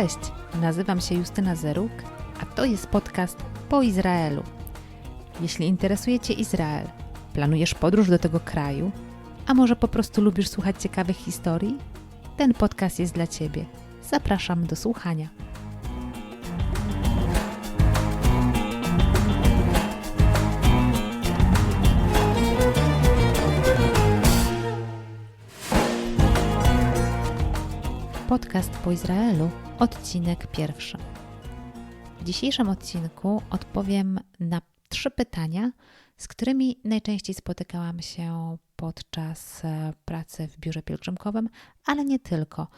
Cześć, nazywam się Justyna Zeruk, a to jest podcast po Izraelu. Jeśli interesuje Cię Izrael, planujesz podróż do tego kraju, a może po prostu lubisz słuchać ciekawych historii, ten podcast jest dla Ciebie. Zapraszam do słuchania. Podcast po Izraelu, odcinek pierwszy. W dzisiejszym odcinku odpowiem na trzy pytania, z którymi najczęściej spotykałam się podczas e, pracy w biurze pielgrzymkowym, ale nie tylko.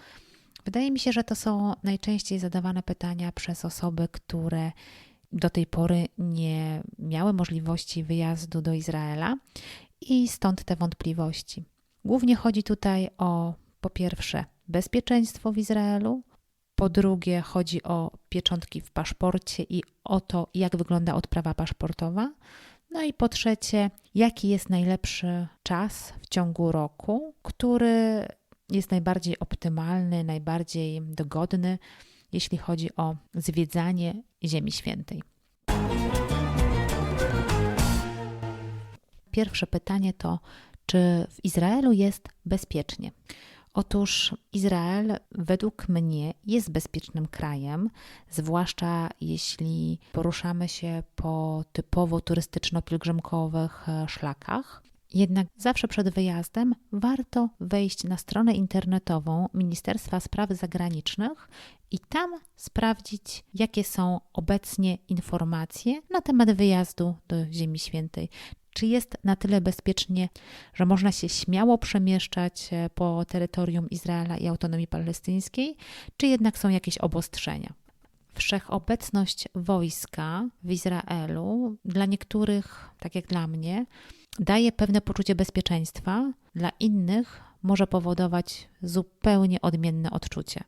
Wydaje mi się, że to są najczęściej zadawane pytania przez osoby, które do tej pory nie miały możliwości wyjazdu do Izraela i stąd te wątpliwości. Głównie chodzi tutaj o po pierwsze bezpieczeństwo w Izraelu, po drugie chodzi o pieczątki w paszporcie i o to, jak wygląda odprawa paszportowa. No i po trzecie, jaki jest najlepszy czas w ciągu roku, który jest najbardziej optymalny, najbardziej dogodny, jeśli chodzi o zwiedzanie Ziemi Świętej. Pierwsze pytanie to, czy w Izraelu jest bezpiecznie? Otóż Izrael według mnie jest bezpiecznym krajem, zwłaszcza jeśli poruszamy się po typowo turystyczno-pielgrzymkowych e, szlakach. Jednak zawsze przed wyjazdem warto wejść na stronę internetową Ministerstwa Spraw Zagranicznych i tam sprawdzić, jakie są obecnie informacje na temat wyjazdu do Ziemi Świętej czy jest na tyle bezpiecznie, że można się śmiało przemieszczać e, po terytorium Izraela i autonomii palestyńskiej, czy jednak są jakieś obostrzenia? Wszechobecność wojska w Izraelu dla niektórych, tak jak dla mnie, daje pewne poczucie bezpieczeństwa, dla innych może powodować zupełnie odmienne odczucie.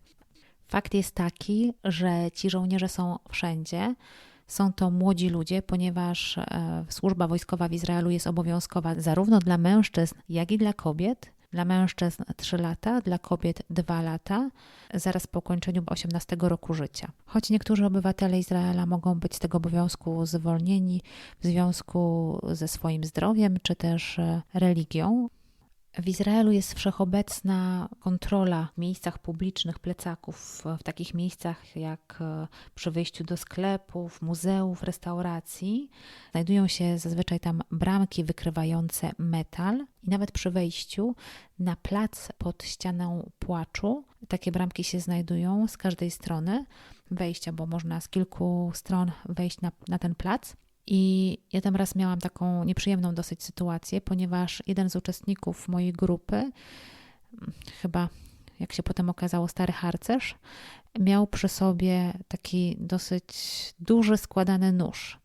Fakt jest taki, że ci żołnierze są wszędzie, są to młodzi ludzie, ponieważ e, służba wojskowa w Izraelu jest obowiązkowa zarówno dla mężczyzn, jak i dla kobiet. Dla mężczyzn 3 lata, dla kobiet 2 lata, zaraz po ukończeniu 18 roku życia. Choć niektórzy obywatele Izraela mogą być z tego obowiązku zwolnieni w związku ze swoim zdrowiem czy też e, religią, w Izraelu jest wszechobecna kontrola w miejscach publicznych, plecaków, w takich miejscach jak e, przy wyjściu do sklepów, muzeów, restauracji. Znajdują się zazwyczaj tam bramki wykrywające metal i nawet przy wejściu na plac pod ścianą płaczu takie bramki się znajdują z każdej strony wejścia, bo można z kilku stron wejść na, na ten plac. I ja tam raz miałam taką nieprzyjemną dosyć sytuację, ponieważ jeden z uczestników mojej grupy, chyba jak się potem okazało, stary harcerz, miał przy sobie taki dosyć duży, składany nóż.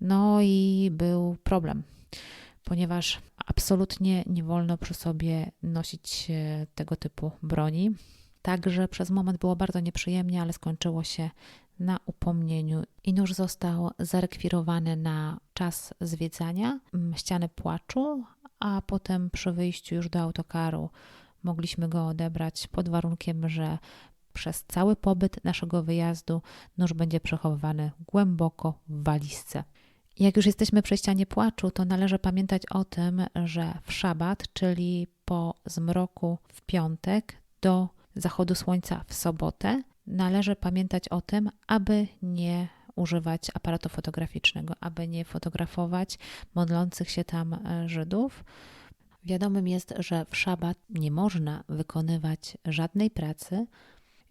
No i był problem, ponieważ absolutnie nie wolno przy sobie nosić e, tego typu broni. Także przez moment było bardzo nieprzyjemnie, ale skończyło się na upomnieniu i nóż został zarekwirowany na czas zwiedzania, ściany płaczu, a potem przy wyjściu już do autokaru mogliśmy go odebrać pod warunkiem, że przez cały pobyt naszego wyjazdu nóż będzie przechowywany głęboko w walizce. Jak już jesteśmy przy ścianie płaczu, to należy pamiętać o tym, że w szabat, czyli po zmroku w piątek do zachodu słońca w sobotę, należy pamiętać o tym, aby nie używać aparatu fotograficznego, aby nie fotografować modlących się tam e, Żydów. Wiadomym jest, że w szabat nie można wykonywać żadnej pracy,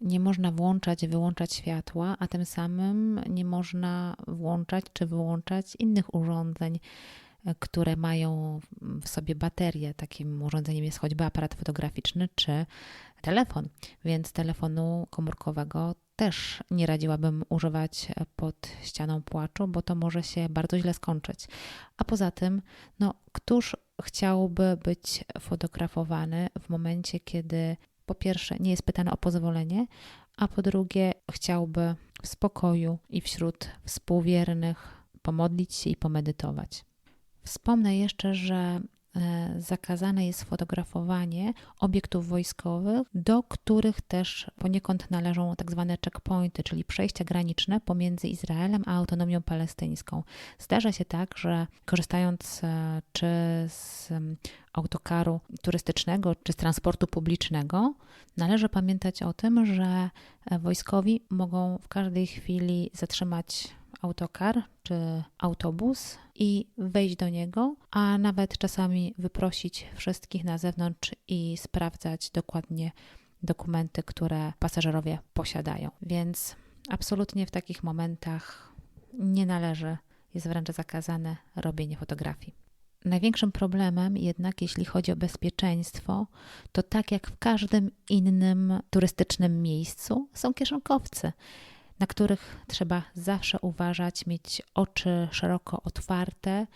nie można włączać, wyłączać światła, a tym samym nie można włączać czy wyłączać innych urządzeń, które mają w sobie baterię. Takim urządzeniem jest choćby aparat fotograficzny czy telefon, więc telefonu komórkowego też nie radziłabym używać pod ścianą płaczu, bo to może się bardzo źle skończyć. A poza tym, no, któż chciałby być fotografowany w momencie, kiedy po pierwsze nie jest pytany o pozwolenie, a po drugie chciałby w spokoju i wśród współwiernych pomodlić się i pomedytować. Wspomnę jeszcze, że e, zakazane jest fotografowanie obiektów wojskowych, do których też poniekąd należą tak zwane checkpointy, czyli przejścia graniczne pomiędzy Izraelem a autonomią palestyńską. Zdarza się tak, że korzystając e, czy z autokaru turystycznego, czy z transportu publicznego, należy pamiętać o tym, że e, wojskowi mogą w każdej chwili zatrzymać autokar czy autobus i wejść do niego, a nawet czasami wyprosić wszystkich na zewnątrz i sprawdzać dokładnie dokumenty, które pasażerowie posiadają. Więc absolutnie w takich momentach nie należy, jest wręcz zakazane robienie fotografii. Największym problemem jednak, jeśli chodzi o bezpieczeństwo, to tak jak w każdym innym turystycznym miejscu, są kieszonkowcy na których trzeba zawsze uważać, mieć oczy szeroko otwarte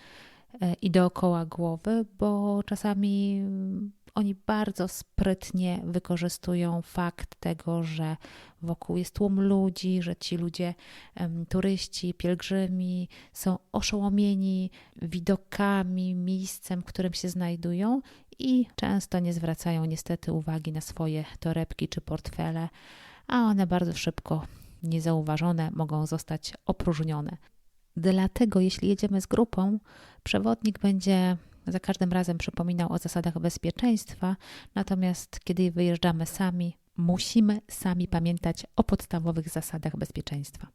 e, i dookoła głowy, bo czasami mm, oni bardzo sprytnie wykorzystują fakt tego, że wokół jest tłum ludzi, że ci ludzie, turyści, pielgrzymi są oszołomieni widokami, miejscem, w którym się znajdują i często nie zwracają niestety uwagi na swoje torebki czy portfele, a one bardzo szybko niezauważone mogą zostać opróżnione. Dlatego, jeśli jedziemy z grupą, przewodnik będzie za każdym razem przypominał o zasadach bezpieczeństwa, natomiast kiedy wyjeżdżamy sami, musimy sami pamiętać o podstawowych zasadach bezpieczeństwa.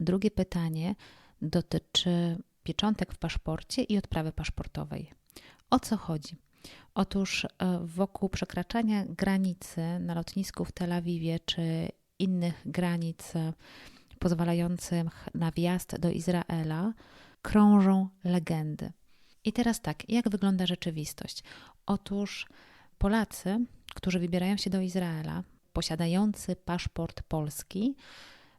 Drugie pytanie dotyczy pieczątek w paszporcie i odprawy paszportowej. O co chodzi? Otóż e, wokół przekraczania granicy na lotnisku w Tel Awiwie czy innych granic e, pozwalających na wjazd do Izraela krążą legendy. I teraz tak, jak wygląda rzeczywistość? Otóż Polacy, którzy wybierają się do Izraela, posiadający paszport polski,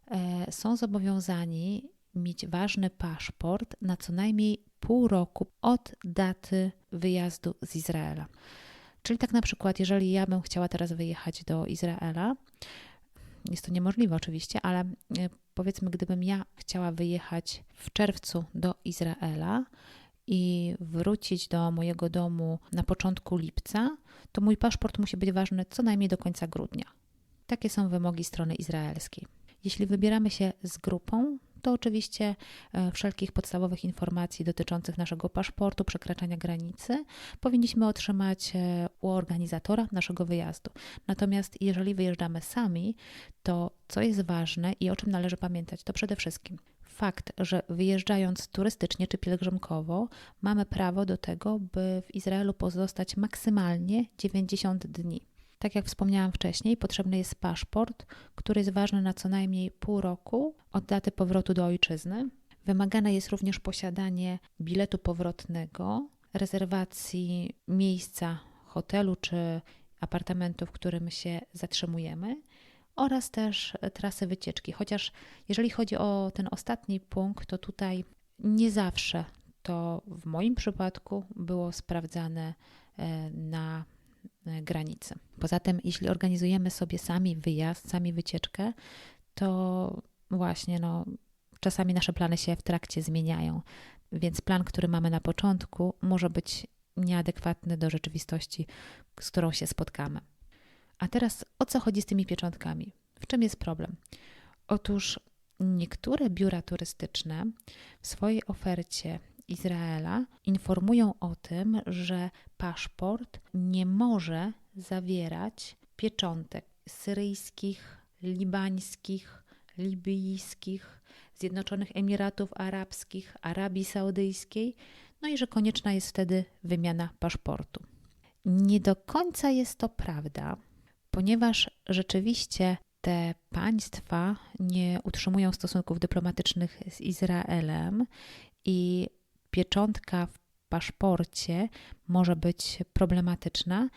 e, są zobowiązani mieć ważny paszport na co najmniej pół roku od daty wyjazdu z Izraela. Czyli tak na przykład, jeżeli ja bym chciała teraz wyjechać do Izraela, jest to niemożliwe oczywiście, ale e, powiedzmy, gdybym ja chciała wyjechać w czerwcu do Izraela i wrócić do mojego domu na początku lipca, to mój paszport musi być ważny co najmniej do końca grudnia. Takie są wymogi strony izraelskiej. Jeśli wybieramy się z grupą, to oczywiście e, wszelkich podstawowych informacji dotyczących naszego paszportu, przekraczania granicy powinniśmy otrzymać e, u organizatora naszego wyjazdu. Natomiast jeżeli wyjeżdżamy sami, to co jest ważne i o czym należy pamiętać, to przede wszystkim fakt, że wyjeżdżając turystycznie czy pielgrzymkowo, mamy prawo do tego, by w Izraelu pozostać maksymalnie 90 dni. Tak jak wspomniałam wcześniej, potrzebny jest paszport, który jest ważny na co najmniej pół roku od daty powrotu do ojczyzny. Wymagane jest również posiadanie biletu powrotnego, rezerwacji miejsca hotelu czy apartamentu, w którym się zatrzymujemy oraz też trasy wycieczki. Chociaż jeżeli chodzi o ten ostatni punkt, to tutaj nie zawsze to w moim przypadku było sprawdzane e, na granicy. Poza tym, jeśli organizujemy sobie sami wyjazd, sami wycieczkę, to właśnie no, czasami nasze plany się w trakcie zmieniają, więc plan, który mamy na początku, może być nieadekwatny do rzeczywistości, z którą się spotkamy. A teraz o co chodzi z tymi pieczątkami? W czym jest problem? Otóż niektóre biura turystyczne w swojej ofercie Izraela informują o tym, że paszport nie może zawierać pieczątek syryjskich, libańskich, libijskich, Zjednoczonych Emiratów Arabskich, Arabii Saudyjskiej, no i że konieczna jest wtedy wymiana paszportu. Nie do końca jest to prawda, ponieważ rzeczywiście te państwa nie utrzymują stosunków dyplomatycznych z Izraelem i pieczątka w paszporcie może być problematyczna,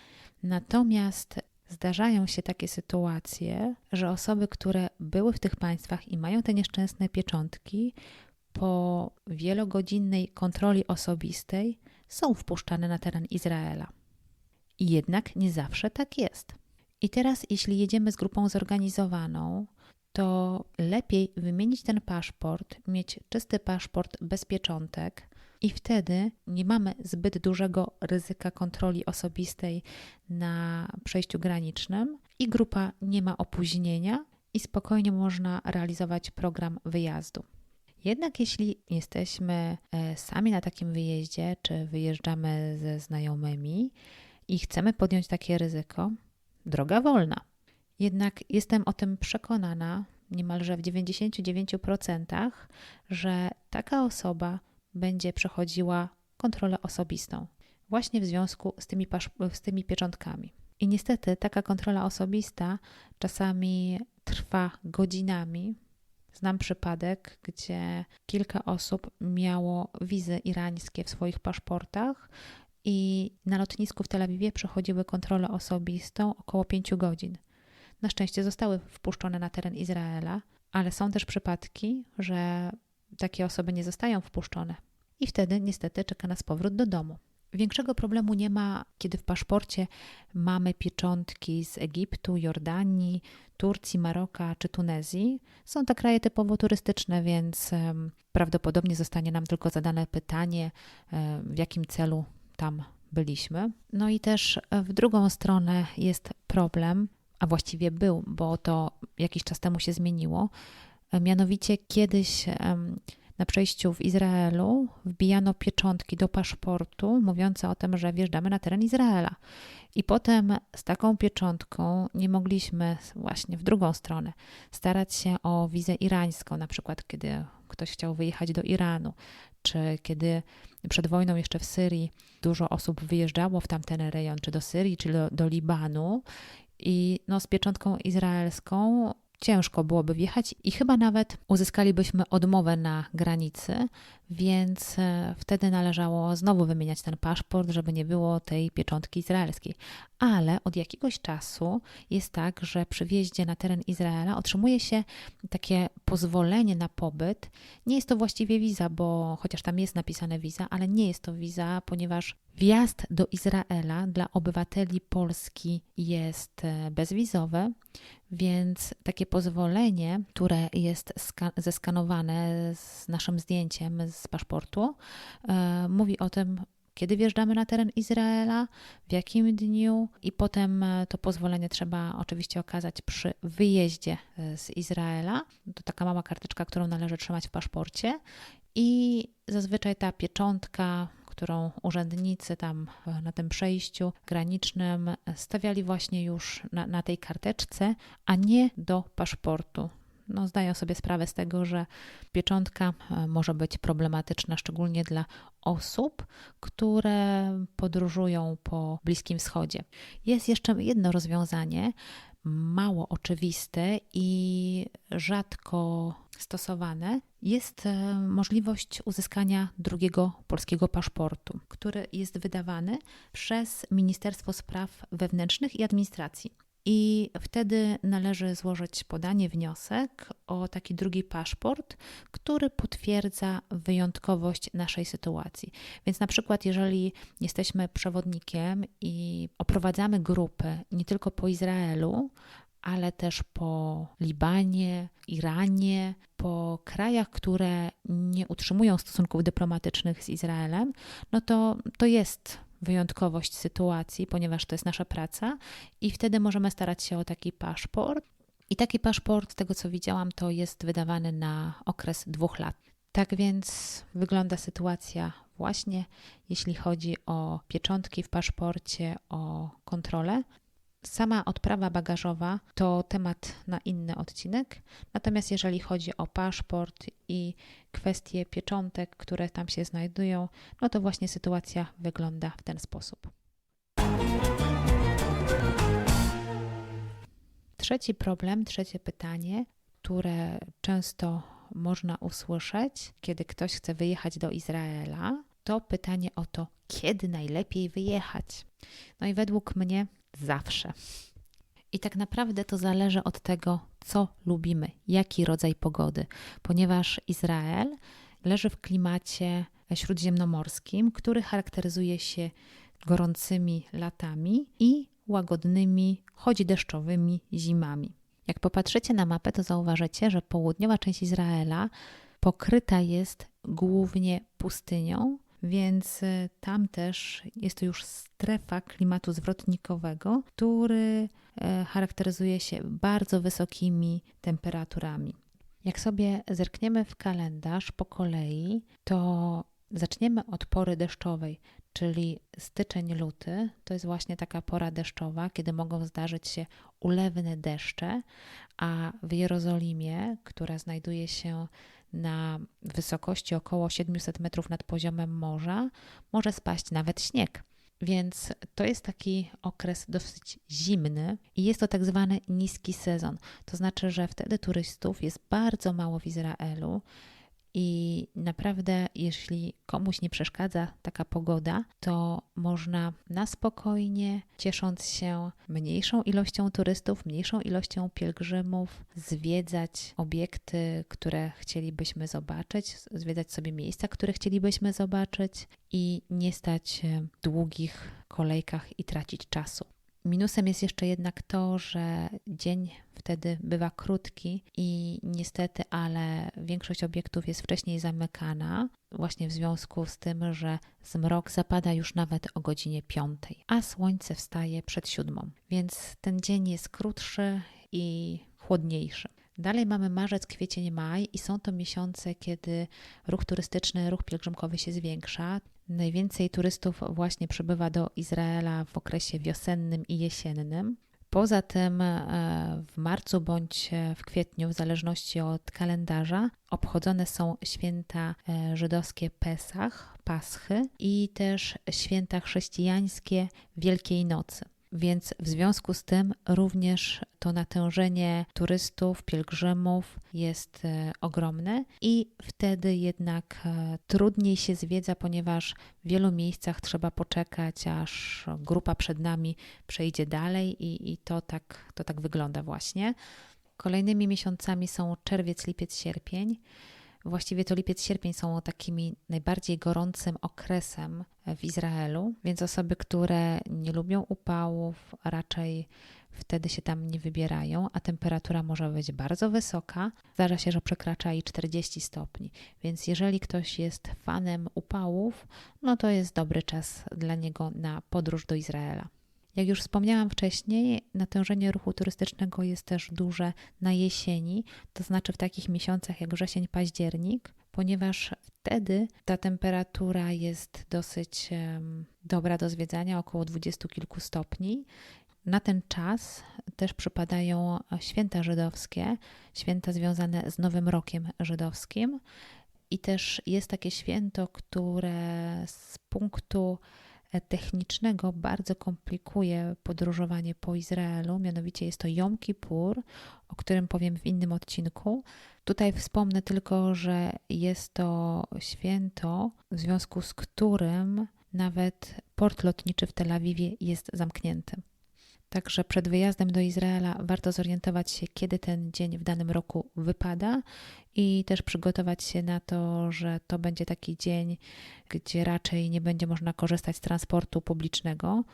natomiast zdarzają się takie sytuacje, że osoby, które były w tych państwach i mają te nieszczęsne pieczątki, po wielogodzinnej kontroli osobistej są wpuszczane na teren Izraela. I jednak nie zawsze tak jest. I teraz, jeśli jedziemy z grupą zorganizowaną, to lepiej wymienić ten paszport, mieć czysty paszport bez pieczątek. I wtedy nie mamy zbyt dużego ryzyka kontroli osobistej na przejściu granicznym, i grupa nie ma opóźnienia, i spokojnie można realizować program wyjazdu. Jednak jeśli jesteśmy e, sami na takim wyjeździe, czy wyjeżdżamy ze znajomymi i chcemy podjąć takie ryzyko, droga wolna. Jednak jestem o tym przekonana niemalże w 99%, że taka osoba będzie przechodziła kontrolę osobistą, właśnie w związku z tymi, z tymi pieczątkami. I niestety taka kontrola osobista czasami trwa godzinami. Znam przypadek, gdzie kilka osób miało wizy irańskie w swoich paszportach i na lotnisku w Tel Awiwie przechodziły kontrolę osobistą około 5 godzin. Na szczęście zostały wpuszczone na teren Izraela, ale są też przypadki, że takie osoby nie zostają wpuszczone. I wtedy niestety czeka nas powrót do domu. Większego problemu nie ma, kiedy w paszporcie mamy pieczątki z Egiptu, Jordanii, Turcji, Maroka czy Tunezji. Są to kraje typowo turystyczne, więc prawdopodobnie zostanie nam tylko zadane pytanie, w jakim celu tam byliśmy. No i też w drugą stronę jest problem, a właściwie był, bo to jakiś czas temu się zmieniło. Mianowicie kiedyś na przejściu w Izraelu wbijano pieczątki do paszportu, mówiące o tym, że wjeżdżamy na teren Izraela. I potem z taką pieczątką nie mogliśmy właśnie w drugą stronę starać się o wizę irańską, na przykład kiedy ktoś chciał wyjechać do Iranu, czy kiedy przed wojną jeszcze w Syrii dużo osób wyjeżdżało w tamten rejon, czy do Syrii, czy do, do Libanu. I no, z pieczątką izraelską ciężko byłoby wjechać i chyba nawet uzyskalibyśmy odmowę na granicy, więc e, wtedy należało znowu wymieniać ten paszport, żeby nie było tej pieczątki izraelskiej. Ale od jakiegoś czasu jest tak, że przy wjeździe na teren Izraela otrzymuje się takie pozwolenie na pobyt. Nie jest to właściwie wiza, bo chociaż tam jest napisane wiza, ale nie jest to wiza, ponieważ wjazd do Izraela dla obywateli Polski jest e, bezwizowy, więc takie pozwolenie, które jest zeskanowane z naszym zdjęciem z paszportu, e, mówi o tym, kiedy wjeżdżamy na teren Izraela, w jakim dniu, i potem e, to pozwolenie trzeba oczywiście okazać przy wyjeździe e, z Izraela. To taka mała karteczka, którą należy trzymać w paszporcie. I zazwyczaj ta pieczątka, którą urzędnicy tam na tym przejściu granicznym stawiali właśnie już na, na tej karteczce, a nie do paszportu no, zdają sobie sprawę z tego, że pieczątka e, może być problematyczna, szczególnie dla osób, które podróżują po Bliskim Wschodzie. Jest jeszcze jedno rozwiązanie, mało oczywiste i rzadko stosowane, jest e, możliwość uzyskania drugiego polskiego paszportu, który jest wydawany przez Ministerstwo Spraw Wewnętrznych i Administracji. I wtedy należy złożyć podanie, wniosek o taki drugi paszport, który potwierdza wyjątkowość naszej sytuacji. Więc na przykład, jeżeli jesteśmy przewodnikiem i oprowadzamy grupy nie tylko po Izraelu, ale też po Libanie, Iranie, po krajach, które nie utrzymują stosunków dyplomatycznych z Izraelem, no to to jest wyjątkowość sytuacji, ponieważ to jest nasza praca, i wtedy możemy starać się o taki paszport. I taki paszport, z tego co widziałam, to jest wydawany na okres dwóch lat. Tak więc wygląda sytuacja właśnie, jeśli chodzi o pieczątki w paszporcie, o kontrolę. Sama odprawa bagażowa to temat na inny odcinek. Natomiast jeżeli chodzi o paszport i kwestie pieczątek, które tam się znajdują, no to właśnie sytuacja wygląda w ten sposób. Trzeci problem, trzecie pytanie, które często można usłyszeć, kiedy ktoś chce wyjechać do Izraela, to pytanie o to, kiedy najlepiej wyjechać. No i według mnie zawsze. I tak naprawdę to zależy od tego, co lubimy, jaki rodzaj pogody, ponieważ Izrael leży w klimacie śródziemnomorskim, który charakteryzuje się gorącymi latami i łagodnymi, choć deszczowymi zimami. Jak popatrzycie na mapę, to zauważycie, że południowa część Izraela pokryta jest głównie pustynią, więc y, tam też jest to już strefa klimatu zwrotnikowego, który e, charakteryzuje się bardzo wysokimi temperaturami. Jak sobie zerkniemy w kalendarz po kolei, to zaczniemy od pory deszczowej, czyli styczeń, luty. To jest właśnie taka pora deszczowa, kiedy mogą zdarzyć się ulewne deszcze, a w Jerozolimie, która znajduje się na wysokości około 700 metrów nad poziomem morza, może spaść nawet śnieg. Więc to jest taki okres dosyć zimny i jest to tak zwany niski sezon. To znaczy, że wtedy turystów jest bardzo mało w Izraelu i naprawdę, jeśli komuś nie przeszkadza taka pogoda, to można na spokojnie, ciesząc się mniejszą ilością turystów, mniejszą ilością pielgrzymów, zwiedzać obiekty, które chcielibyśmy zobaczyć, zwiedzać sobie miejsca, które chcielibyśmy zobaczyć i nie stać w długich kolejkach i tracić czasu. Minusem jest jeszcze jednak to, że dzień wtedy bywa krótki i niestety, ale większość obiektów jest wcześniej zamykana, właśnie w związku z tym, że zmrok zapada już nawet o godzinie 5, a słońce wstaje przed siódmą, więc ten dzień jest krótszy i chłodniejszy. Dalej mamy marzec, kwiecień, maj i są to miesiące, kiedy ruch turystyczny, ruch pielgrzymkowy się zwiększa. Najwięcej turystów właśnie przybywa do Izraela w okresie wiosennym i jesiennym. Poza tym e, w marcu bądź w kwietniu, w zależności od kalendarza, obchodzone są święta e, żydowskie Pesach, Paschy i też święta chrześcijańskie Wielkiej Nocy. Więc w związku z tym również to natężenie turystów, pielgrzymów jest e, ogromne i wtedy jednak e, trudniej się zwiedza, ponieważ w wielu miejscach trzeba poczekać, aż grupa przed nami przejdzie dalej i, i to, tak, to tak wygląda właśnie. Kolejnymi miesiącami są czerwiec, lipiec, sierpień. Właściwie to lipiec, sierpień są takimi najbardziej gorącym okresem w Izraelu, więc osoby, które nie lubią upałów, raczej wtedy się tam nie wybierają, a temperatura może być bardzo wysoka. Zdarza się, że przekracza i 40 stopni. Więc jeżeli ktoś jest fanem upałów, no to jest dobry czas dla niego na podróż do Izraela. Jak już wspomniałam wcześniej, natężenie ruchu turystycznego jest też duże na jesieni, to znaczy w takich miesiącach jak wrzesień, październik, ponieważ wtedy ta temperatura jest dosyć dobra do zwiedzania, około dwudziestu kilku stopni. Na ten czas też przypadają święta żydowskie, święta związane z Nowym Rokiem Żydowskim. I też jest takie święto, które z punktu technicznego bardzo komplikuje podróżowanie po Izraelu, mianowicie jest to Jom Kippur, o którym powiem w innym odcinku. Tutaj wspomnę tylko, że jest to święto, w związku z którym nawet port lotniczy w Tel Awiwie jest zamknięty. Także przed wyjazdem do Izraela warto zorientować się, kiedy ten dzień w danym roku wypada i też przygotować się na to, że to będzie taki dzień, gdzie raczej nie będzie można korzystać z transportu publicznego,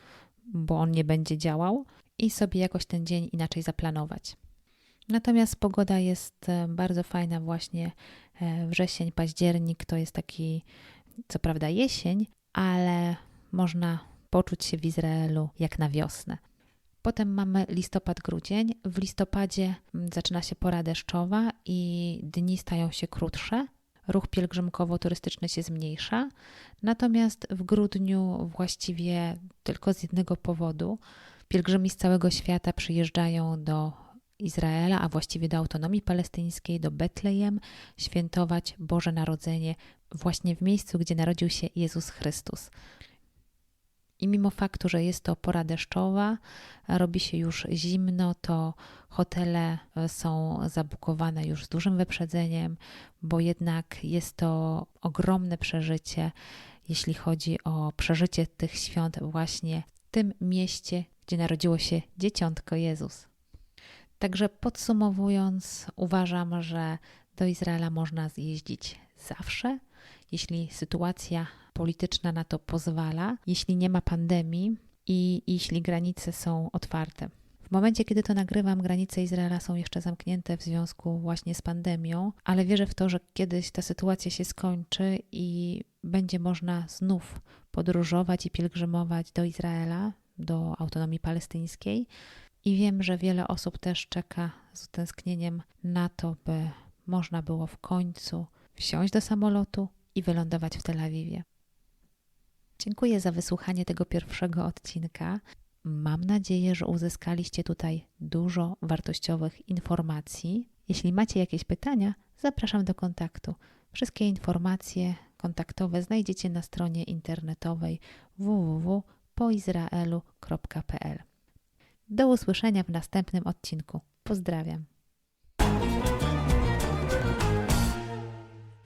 bo on nie będzie działał i sobie jakoś ten dzień inaczej zaplanować. Natomiast pogoda jest e, bardzo fajna, właśnie e, wrzesień, październik to jest taki, co prawda jesień, ale można poczuć się w Izraelu jak na wiosnę. Potem mamy listopad, grudzień. W listopadzie mm, zaczyna się pora deszczowa i dni stają się krótsze. Ruch pielgrzymkowo-turystyczny się zmniejsza. Natomiast w grudniu właściwie tylko z jednego powodu pielgrzymi z całego świata przyjeżdżają do Izraela, a właściwie do autonomii palestyńskiej, do Betlejem, świętować Boże Narodzenie właśnie w miejscu, gdzie narodził się Jezus Chrystus. I mimo faktu, że jest to pora deszczowa, robi się już zimno, to hotele e, są zabukowane już z dużym wyprzedzeniem, bo jednak jest to ogromne przeżycie, jeśli chodzi o przeżycie tych świąt właśnie w tym mieście, gdzie narodziło się dzieciątko Jezus. Także podsumowując, uważam, że do Izraela można zjeździć zawsze, jeśli sytuacja polityczna na to pozwala, jeśli nie ma pandemii i jeśli granice są otwarte. W momencie, kiedy to nagrywam, granice Izraela są jeszcze zamknięte w związku właśnie z pandemią, ale wierzę w to, że kiedyś ta sytuacja się skończy i będzie można znów podróżować i pielgrzymować do Izraela, do autonomii palestyńskiej. I wiem, że wiele osób też czeka z utęsknieniem na to, by można było w końcu wsiąść do samolotu i wylądować w Tel Awiwie. Dziękuję za wysłuchanie tego pierwszego odcinka. Mam nadzieję, że uzyskaliście tutaj dużo wartościowych informacji. Jeśli macie jakieś pytania, zapraszam do kontaktu. Wszystkie informacje kontaktowe znajdziecie na stronie internetowej www.poizraelu.pl. Do usłyszenia w następnym odcinku. Pozdrawiam.